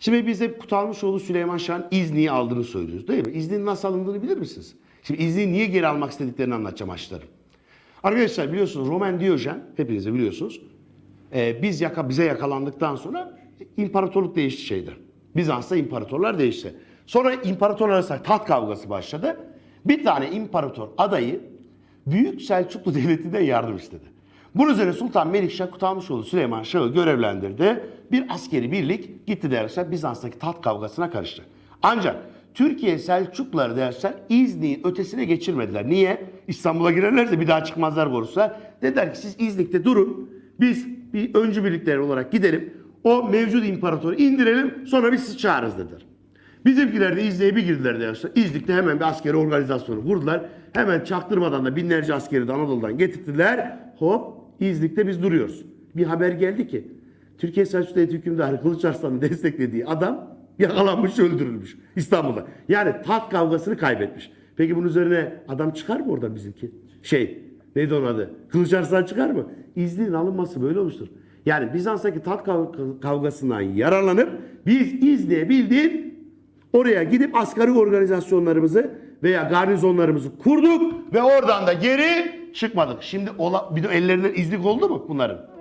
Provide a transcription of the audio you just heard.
Şimdi biz hep Kutalmışoğlu Süleyman Şah'ın İzni'yi aldığını söylüyoruz değil mi? İzni'nin nasıl alındığını bilir misiniz? Şimdi İzni'yi niye geri almak istediklerini anlatacağım açlarım. Arkadaşlar biliyorsunuz Roman Diyojen, hepiniz de biliyorsunuz. Ee, biz yaka, bize yakalandıktan sonra imparatorluk değişti şeyde. Bizans'ta imparatorlar değişti. Sonra imparatorlar arasında taht kavgası başladı. Bir tane imparator adayı Büyük Selçuklu Devleti'nden yardım istedi. Bunun üzerine Sultan Melikşah Kutalmışoğlu Süleyman Şah'ı görevlendirdi. Bir askeri birlik gitti derler Bizans'taki taht kavgasına karıştı. Ancak Türkiye Selçukluları derler İznik'in ötesine geçirmediler. Niye? İstanbul'a girerlerse bir daha çıkmazlar korusa. Dediler ki siz İznik'te durun. Biz bir öncü birlikler olarak gidelim. O mevcut imparatoru indirelim sonra biz sizi çağırırız dediler. Bizimkiler de İznik'e bir girdiler derse. İznik'te hemen bir askeri organizasyonu kurdular. Hemen çaktırmadan da binlerce askeri de Anadolu'dan getirdiler. Hop İznik'te biz duruyoruz. Bir haber geldi ki Türkiye Selçuklu Devleti hükümdarı Kılıç desteklediği adam yakalanmış öldürülmüş İstanbul'da. Yani taht kavgasını kaybetmiş. Peki bunun üzerine adam çıkar mı oradan bizimki? Şey neydi onun adı? Kılıç çıkar mı? İznik'in alınması böyle olmuştur. Yani Bizans'taki taht kav- kavgasından yararlanıp biz İznik'e bildiğin Oraya gidip asgari organizasyonlarımızı veya garnizonlarımızı kurduk ve oradan da geri çıkmadık. Şimdi ola, bir de ellerinden izlik oldu mu bunların?